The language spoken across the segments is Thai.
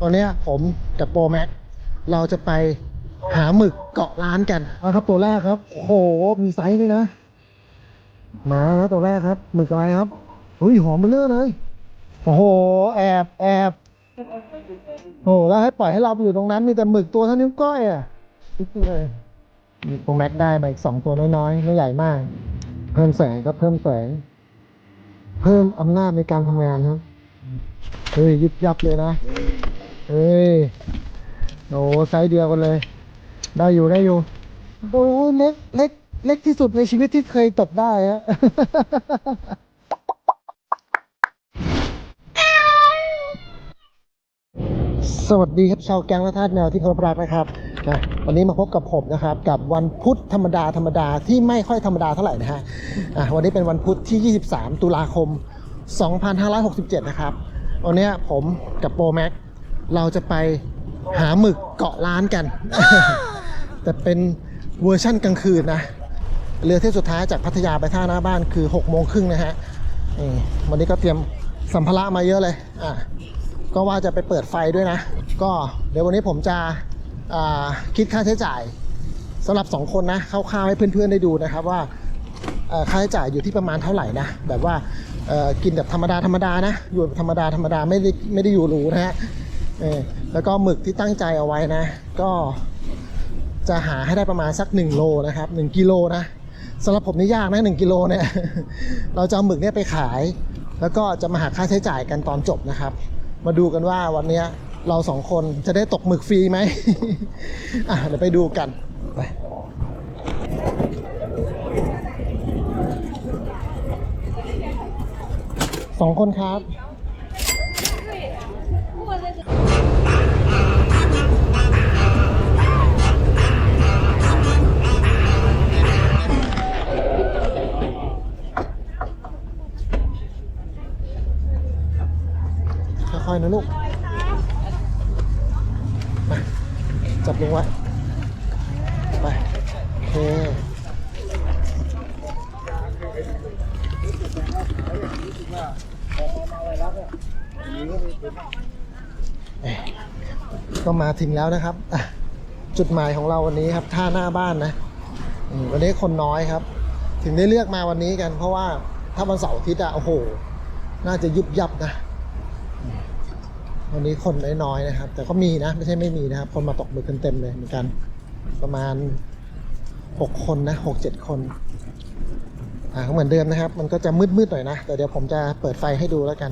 ตอนเนี้ยผมกับโปรแม็กเราจะไปหาหมึกเกาะร้านกันเอาครับตัวแรกครับ โอ้โห มีไซส์ด้วยนะ มาแล้วตัวแรกครับ หมึกอะไรครับอุ้ยหอมเบลเลอร์เลย โอ้โห แอบแอบโอ้โหแล้วให้ปล่อยให้เราไปอยู่ตรงนั้นมีแต่หมึกตัวเท่านิ้วก้อยอะนิดเดียวเลยมีโปรแม็กได้มาอีกสองตัวน้อยๆไม่ใหญ่มาก เพิ่มแสงก็เพิ่มแสงเพิ่มอำนาจในการทำงานครับ เฮ้ยยิบยับเลยนะ เฮ้ยโอ้ไซส์เดียวกันเลย ได้อยู่ได้อยู่โอ้เล็กเล็กเล็กที่สุดในชีวิตที่เคยตกได้ฮะสวัสดีครับชาวแก๊งและทาสแมวที่เคารพรักนะครับนะวันนี้มาพบกับผมนะครับ กับวันพุธธรรมดาธรรมดาที่ไม่ค่อยธรรมดาเท่าไหร่นะฮะอะวันนี้เป็นวันพุธที่ 23 ตุลาคม 2567 นะครับวันนี้ผมกับโปรแม็ก เราจะไปหาหมึกเกาะล้านกัน แต่เป็นเวอร์ชั่นกลางคืนนะ เรือเที่ยวสุดท้ายจากพัทยาไปท่าหน้าบ้านคือ6โมงครึ่งนะฮะนี่วันนี้ก็เตรียมสัมภาระมาเยอะเลยอะก็ว่าจะไปเปิดไฟด้วยนะ ก็เดี๋ยววันนี้ผมจะอ่าคิดค่าใช้จ่ายสำหรับ 2 คนนะคร่าวๆให้เพื่อนๆได้ดูนะครับว่าเอ่อค่าใช้จ่ายอยู่ที่ประมาณเท่าไหร่นะ แบบว่าเอ่อกินแบบธรรมดาธรรมดานะ อยู่แบบธรรมดาธรรมดาไม่ได้ไม่ได้อยู่หรูนะฮะ เออแล้วก็หมึกที่ตั้งใจเอาไว้นะ ก็จะหาให้ได้ประมาณสัก 1 โลนะครับ1กิโลนะสำหรับผมนี่ยากนะ1กิโลเนี่ยเราจะเอาหมึกเนี่ยไปขาย แล้วก็จะมาหาค่าใช้จ่ายกันตอนจบนะครับ มาดูกันว่าวันนี้เราสองคนจะได้ตกหมึกฟรีไหมอะเดี๋ยวไปดูกันไปสองคนครับ ค่อยๆนะลูกไปจับลงไว้ ไปโอเคก็มาถึงแล้วนะครับ จุดหมายของเราวันนี้ครับท่าหน้าบ้านนะอืมวันนี้คนน้อยครับ ถึงได้เลือกมาวันนี้กัน เพราะว่าถ้าวันเสาร์อาทิตย์อะโอ้โห น่าจะยุบยับนะ วันนี้คนน้อยๆนะครับ แต่ก็มีนะ ไม่ใช่ไม่มีนะครับ คนมาตกหมึกกันเต็มเลยเหมือนกัน ประมาณหกคนนะหกเจ็ดคน อ่าเหมือนเดิมนะครับ มันก็จะมืดๆหน่อยนะ แต่เดี๋ยวผมจะเปิดไฟให้ดูแล้วกัน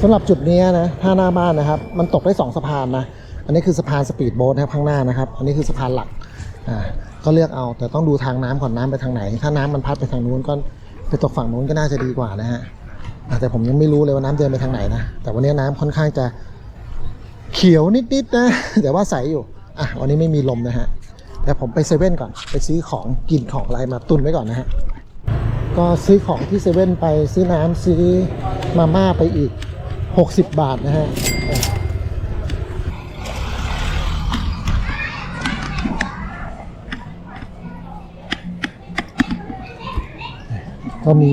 สำหรับจุดนี้นะท่าหน้าบ้านนะครับ มันตกได้สองสะพานนะ อันนี้คือสะพานสปีดโบ๊ทนะครับข้างหน้านะครับ อันนี้คือสะพานหลัก อ่า ก็เลือกเอา แต่ต้องดูทางน้ำก่อนน้ำไปทางไหน ถ้าน้ำมันพัดไปทางนู้นก็ไปตกฝั่งนู้นก็น่าจะดีกว่านะฮะ แต่ผมยังไม่รู้เลยว่าน้ำเดินไปทางไหนนะ แต่วันนี้น้ำค่อนข้างจะเขียวนิดๆนะแต่ว่าใสอยู่ อะวันนี้ไม่มีลมนะฮะเดี๋ยวผมไปเซเว่นก่อน ไปซื้อของกินของอะไรมาตุนไว้ก่อนนะฮะ ก็ซื้อของที่เซเว่นไปซื้อน้ำซื้อมาม่าไปอีก 60 บาทนะฮะก็มี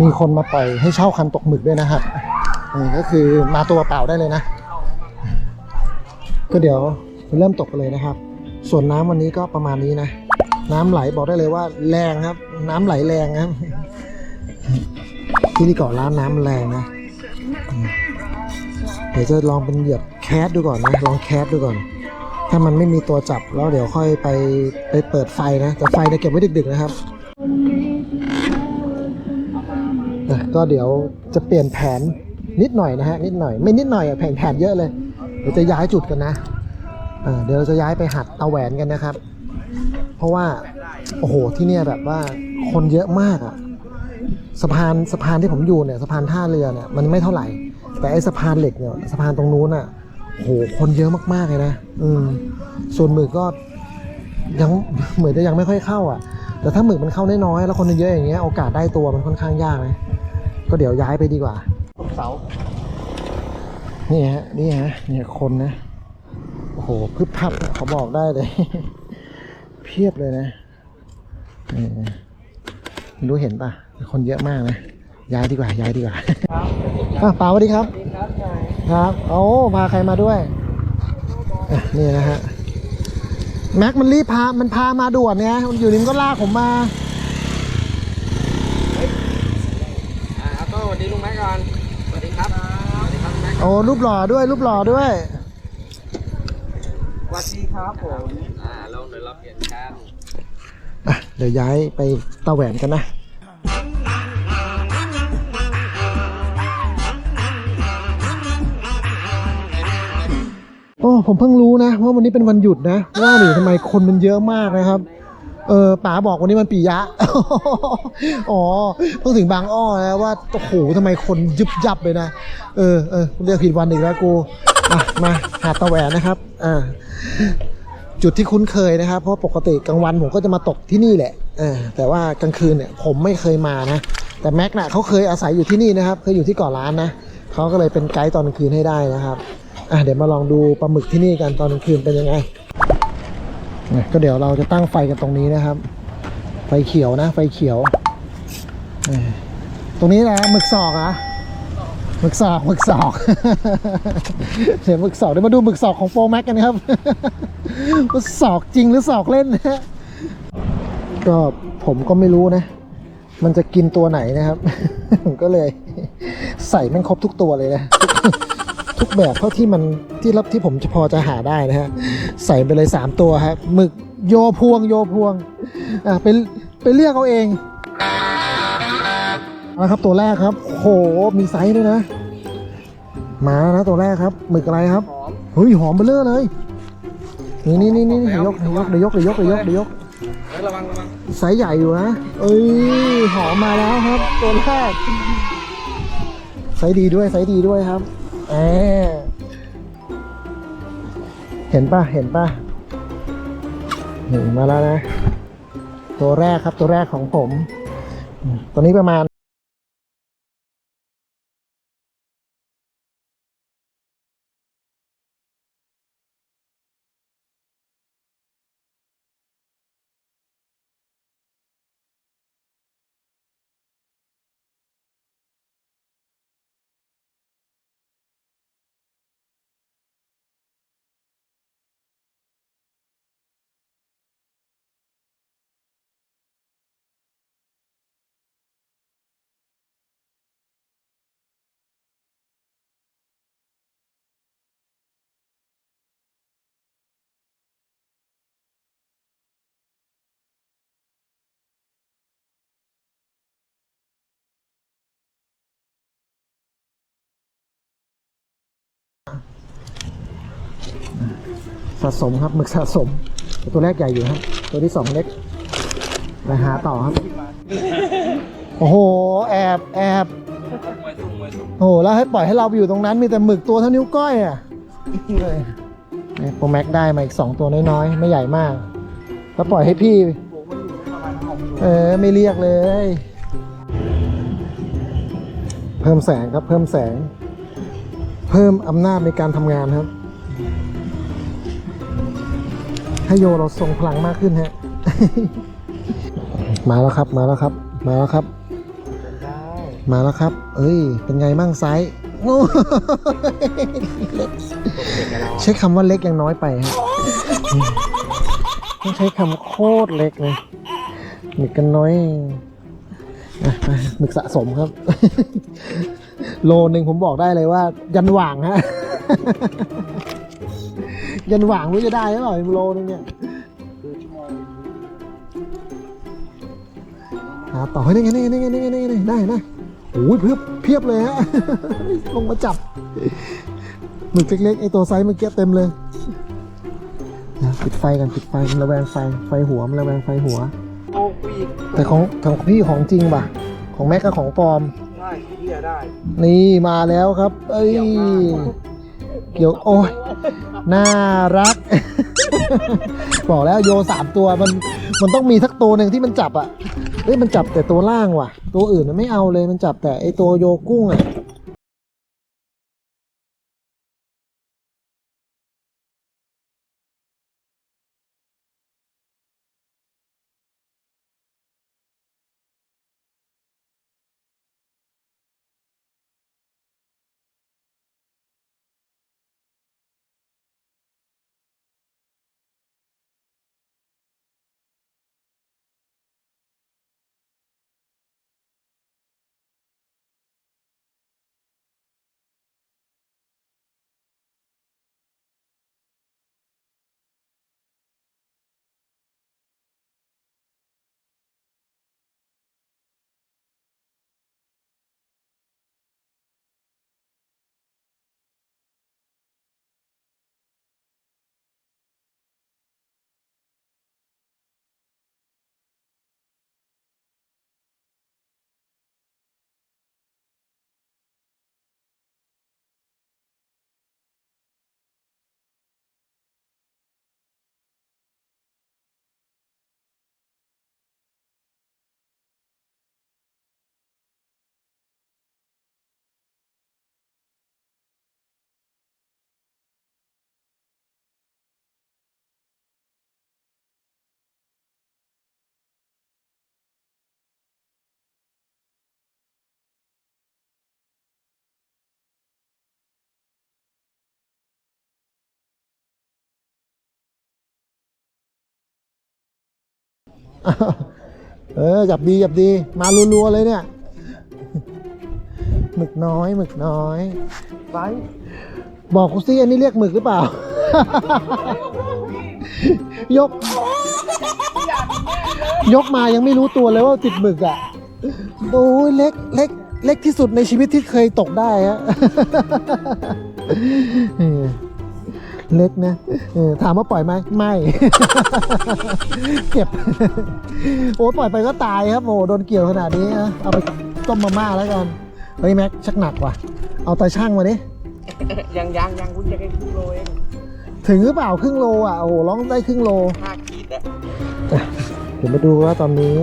มีคนมาปล่อยให้เช่าคันตกหมึกด้วยนะครับนี่ก็คือมาตัวเปล่าได้เลยนะ ก็เดี๋ยวเริ่มตกกันเลยนะครับ ส่วนน้ำวันนี้ก็ประมาณนี้นะ น้ำไหลบอกได้เลยว่าแรงครับ น้ำไหลแรงครับ ที่นี่เกาะร้านน้ำแรงนะ เดี๋ยวจะลองเป็นเหยียบแคสดูก่อนนะ ลองแคสดูก่อน ถ้ามันไม่มีตัวจับแล้วเดี๋ยวค่อยไปไปเปิดไฟนะ แต่ไฟเนี่ยเก็บไว้ดึกๆนะครับ ก็เดี๋ยวจะเปลี่ยนแผนนิดหน่อยนะฮะนิดหน่อยไม่นิดหน่อยแผนแผนเยอะเลย เดี๋ยวจะย้ายจุดกันนะเเดี๋ยวเราจะย้ายไปหัดตาแหวนกันนะครับ เพราะว่าโอ้โหที่เนี่ยแบบว่าคนเยอะมากอะสะพานสะพานที่ผมอยู่เนี่ยสะพานท่าเรือเนี่ยมันไม่เท่าไหร่ แต่ไอ้สะพานเหล็กเนี่ยสะพานตรงนู้นอะโอ้โหคนเยอะมากๆเลยนะอืมส่วนหมึกก็ยังเหมือนจะยังไม่ค่อยเข้าอะ แต่ถ้าหมึกมันเข้าน้อยๆแล้วคนเยอะอย่างเงี้ยโอกาสได้ตัวมันค่อนข้างยากนะ ก็เดี๋ยวย้ายไปดีกว่าเสานี่ฮะนี่ฮะเนี่ยคนนะโอ้โหพึบพับนะเขาบอกได้เลย เพียบเลยนะเออไม่รู้เห็นป่ะ คนเยอะมากนะย้ายดีกว่าย้ายดีกว่าอะป๋าสวัสดีครับสวัสดีครับนายครับโอ้พาใครมาด้วยอะนี่นะฮะแม็กมันรีบพามันพามาด่วนเนี่ยมันอยู่นี่มันก็ลากผมมาอ่าเอาก็สวัสดีลุงแม็กก่อนสวัสดีครับสวัสดีครับลุงแม็ก โอ้รูปหล่อด้วยรูปหล่อด้วยสวัสดีครับผมอ่าลงเดี๋ยวเราเปลี่ยนกันอะเดี๋ยวย้ายไปตาแหวนกันนะโอ้ผมเพิ่งรู้นะว่าวันนี้เป็นวันหยุดนะว่าหรือทำไมคนมันเยอะมากนะครับ เออป๋าบอกวันนี้มันปียะ อ๋อเพิ่งถึงบางอ้อนะว่าโอ้โหทำไมคนยุบยับเลยนะ เออเออเรียกผิดวันอีกแล้วกูมามาหาดตะแหวนนะครับอ่าจุดที่คุ้นเคยนะครับ เพราะปกติกลางวันผมก็จะมาตกที่นี่แหละเออแต่ว่ากลางคืนเนี่ยผมไม่เคยมานะ แต่แม็กน่ะเขาเคยอาศัยอยู่ที่นี่นะครับเคยอยู่ที่เกาะล้านนะเขาก็เลยเป็นไกด์ตอนกลางคืนให้ได้นะครับอะเดี๋ยวมาลองดูปลาหมึกที่นี่กันตอนกลางคืนเป็นยังไง ก็เดี๋ยวเราจะตั้งไฟกันตรงนี้นะครับ ไฟเขียวนะ ไฟเขียว ตรงนี้นะหมึกสอกอะหมึกสอกหมึกสอกเดี๋ยวหมึกสอกเดี๋ยวมาดูหมึกสอกของโฟร์แม็กกันนะครับว่าสอกจริงหรือสอกเล่นนะก็ผมก็ไม่รู้นะ มันจะกินตัวไหนนะครับ ก็เลยใส่แม่งครบทุกตัวเลยนะ ทุกแบบเท่าที่มันที่รับที่ผมจะพอจะหาได้นะฮะใส่ไปเลยสามตัวครับหมึกโยพวงโยพวงอะไปไปเลือกเอาเองนะครับตัวแรกครับโหมีไซส์ด้วยนะ มาแล้วนะตัวแรกครับหมึกอะไรครับหอมเฮ้ยหอมเบลเลอร์เลยนี่นี่นี่นี่เดี๋ยวยกเดี๋ยวยกเดี๋ยวยกเดี๋ยวยกเดี๋ยวยกเดี๋ยวยกเฮ้ยระวังระวังไซส์ใหญ่อยู่นะเอ้ยหอมมาแล้วครับ ตัวแรกไซส์ดีด้วยไซส์ดีด้วยครับ เออเห็นป่ะ เห็นป่ะนี่มาแล้วนะ ตัวแรกครับตัวแรกของผม ตัวนี้ประมาณะสมครับหมึกสะสม ตัวแรกใหญ่อยู่ครับ ตัวที่สองเล็กไปหาต่อครับ โอ้โห แอบแอบโอ้โหแล้วให้ปล่อยให้เราไปอยู่ตรงนั้นมีแต่หมึกตัวเท่านิ้วก้อยอะโปรแม็กได้มาอีกสองตัวน้อยๆ ไม่ใหญ่มาก แล้วปล่อยให้พี่ เออ ไม่เรียกเลย เพิ่มแสงครับเพิ่มแสง เพิ่มอำนาจในการทำงานครับ ให้โยเราทรงพลังมากขึ้นฮะ มาแล้วครับมาแล้วครับ มาแล้วครับ มาแล้วครับ เอ้ย เป็นไงมั่งไซส์โอ้ยเล็กใช้คำว่าเล็กยังน้อยไปครับต้องใช้คำโคตรเล็กเลยหมึกกันน้อยหมึกสะสมครับ โลหนึ่งผมบอกได้เลยว่า ยันหว่างฮะ ยันหว่างไม่รู้จะได้หรือเปล่าโลนึงเนี่ยคือชั่วโมงหาต่อให้ได้ไงได้ไงได้ไงได้ไงได้ไงได้นะโอ้ยเพียบเพียบเลยฮะ ลงมาจับหมึกเล็กๆไอตัวไซส์เมื่อกี้เต็มเลยนะปิดไฟกันปิดไฟมันระแวงไฟไฟหัวมันระแวงไฟหัว โอ้ปีกแต่ของของพี่ของจริงป่ะ ของแม็กกับของปลอม ได้เบี้ยได้ นี่มาแล้วครับ เอ้ยเกี่ยว โอ้ยน่ารัก บอกแล้วโยสามตัวมันมันต้องมีสักตัวหนึ่งที่มันจับอะเอ้ยมันจับแต่ตัวล่างว่ะ ตัวอื่นมันไม่เอาเลยมันจับแต่ไอตัวโยกุ้งอะ เออจับดีจับดี มารัวๆเลยเนี่ย หมึกน้อยหมึกน้อยไซส์บอกกูซิอันนี้เรียกหมึกหรือเปล่า ยก ยกมายังไม่รู้ตัวเลยว่าติดหมึกอะโอ้ยเล็กเล็กเล็กที่สุดในชีวิตที่เคยตกได้ฮะ เออเล็กนะเออถามว่าปล่อยไหมไม่ เก็บ โอ้ปล่อยไปก็ตายครับโอ้โดนเกี่ยวขนาดนี้นะเอาไปต้มมาม่าแล้วกันเฮ้ยแม็กชักหนักว่ะ เอาตาช่างมาดิยังยังยังคุณจะแค่ครึ่งโลเองถึงหรือเปล่าครึ่งโลอะโอ้โหร้องได้ครึ่งโลห้าขีดอะเดี๋ยวมาดูว่าตอนนี้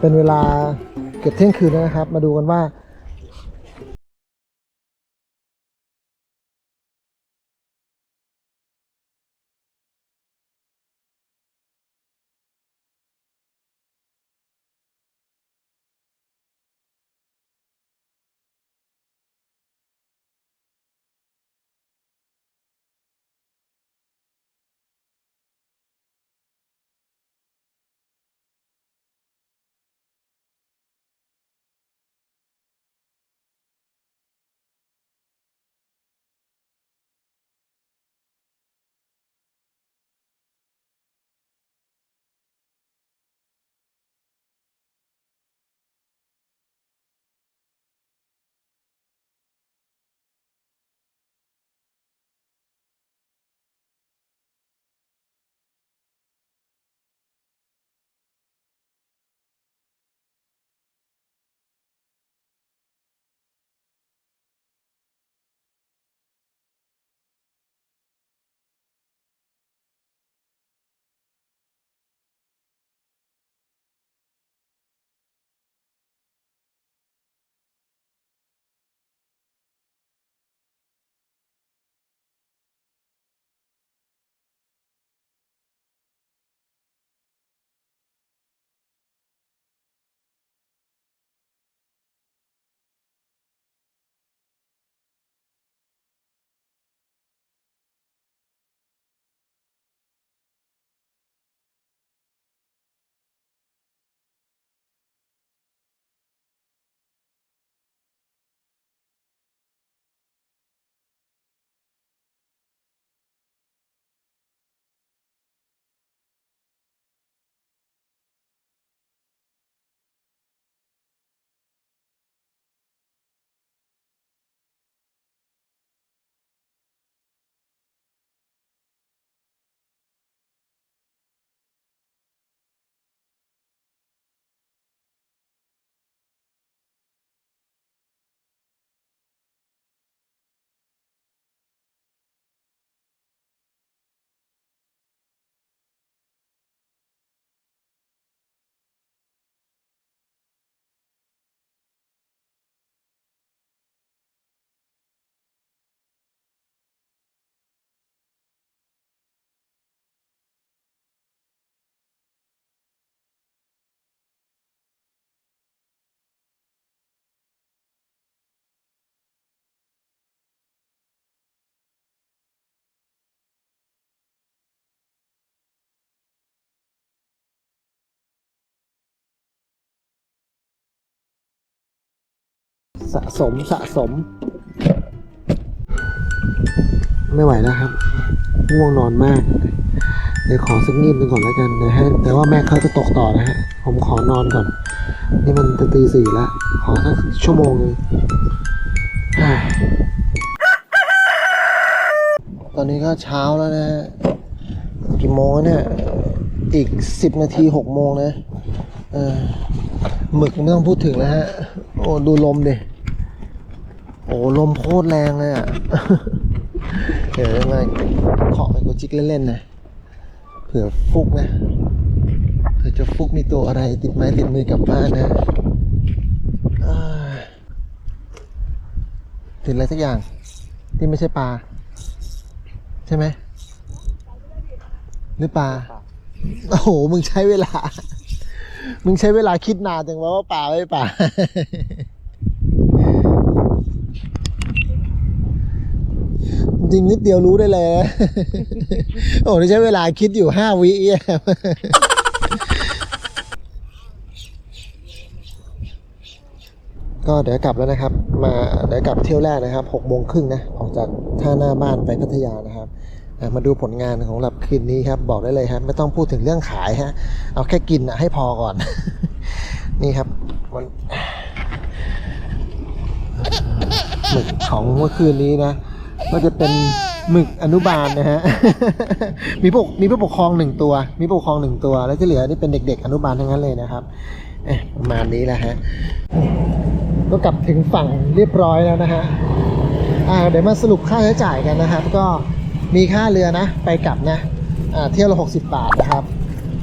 เป็นเวลาเกือบเที่ยงคืนแล้วนะครับ มาดูกันว่า สะสมสะสม ไม่ไหวแล้วครับ ง่วงนอนมาก เดี๋ยวขอสักนิดนึงก่อนแล้วกันนะฮะ แต่ว่าแม่เขาจะตกต่อนะฮะ ผมขอนอนก่อน นี่มันจะตีสี่แล้ว ขอสักชั่วโมงนึงเฮ้ยตอนนี้ก็เช้าแล้วนะฮะกี่โมงเนี่ย อีกสิบนาทีหกโมงนะเออหมึกไม่ต้องพูดถึงแล้วฮะ โอ้ ดูลมดิ โอ้ลมโคตรแรงเลยอะ เดี๋ยวมาเคาะไปกดจิกเล่นๆนะ เผื่อฟุกนะเผื่อจะฟุกมีตัวอะไรติดไม้ติดมือกลับบ้านนะอ่าติดอะไรสักอย่าง ที่ไม่ใช่ปลา ใช่ไหมหรือปลา โอ้โห มึงใช้เวลา มึงใช้เวลาคิดนานจังว่าปลาไม่ปลา จริงนิดเดียวรู้ได้เลย โอ้นี่ใช้เวลาคิดอยู่ห้าวิก็เดี๋ยวกลับแล้วนะครับ มาเดี๋ยวกลับเที่ยวแรกนะครับหกโมงครึ่งนะ ออกจากท่าหน้าบ้านไปพัทยานะครับ มาดูผลงานของหลับคืนนี้ครับ บอกได้เลยครับ ไม่ต้องพูดถึงเรื่องขายฮะ เอาแค่กินอะให้พอก่อน นี่ครับมันหมึกของเมื่อคืนนี้นะ ก็จะเป็นหมึกอนุบาลนะฮะ มีผู้มีผู้ปกครองหนึ่งตัว มีผู้ปกครองหนึ่งตัว แล้วที่เหลือนี่เป็นเด็ก ๆ อนุบาลทั้งนั้นเลยนะครับประมาณนี้แหละฮะ ก็กลับถึงฝั่งเรียบร้อยแล้วนะฮะเดี๋ยวมาสรุปค่าใช้จ่ายกันนะครับ ก็มีค่าเรือนะ ไปกลับนะเที่ยวละ 60 บาทนะครับ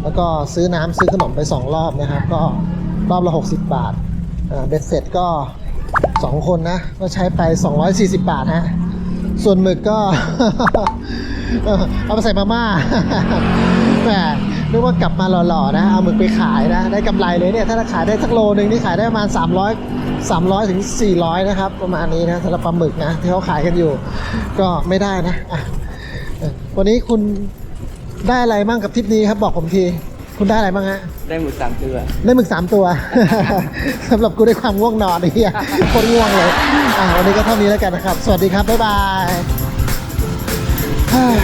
แล้วก็ซื้อน้ำซื้อขนมไป 2 รอบนะครับ ก็รอบละ 60 บาทเบ็ดเสร็จก็ 2 คนนะ ก็ใช้ไป 240 บาทฮะ ส่วนหมึกก็ เอาไปใส่มาม่าแหมนึกว่ากลับมาหล่อๆนะ เอาหมึกไปขายนะ ได้กำไรเลยเนี่ย ถ้าขายได้สักโลหนึ่งนี่ขายได้ประมาณ 300 300ถึง400 นะครับ ประมาณนี้นะสำหรับปลาหมึกนะ ที่เขาขายกันอยู่ ก็ไม่ได้นะะวันนี้คุณได้อะไรบ้างกับทริปนี้ครับบอกผมที คุณได้อะไรบ้างฮะ ได้หมึกสามตัวได้หมึกสามตัว สำหรับกูได้ความง่วงนอนไอ้เหี้ยโคตรง่วงเลย อะวันนี้ก็เท่านี้แล้วกันนะครับ สวัสดีครับ บ๊ายบายเฮ้ย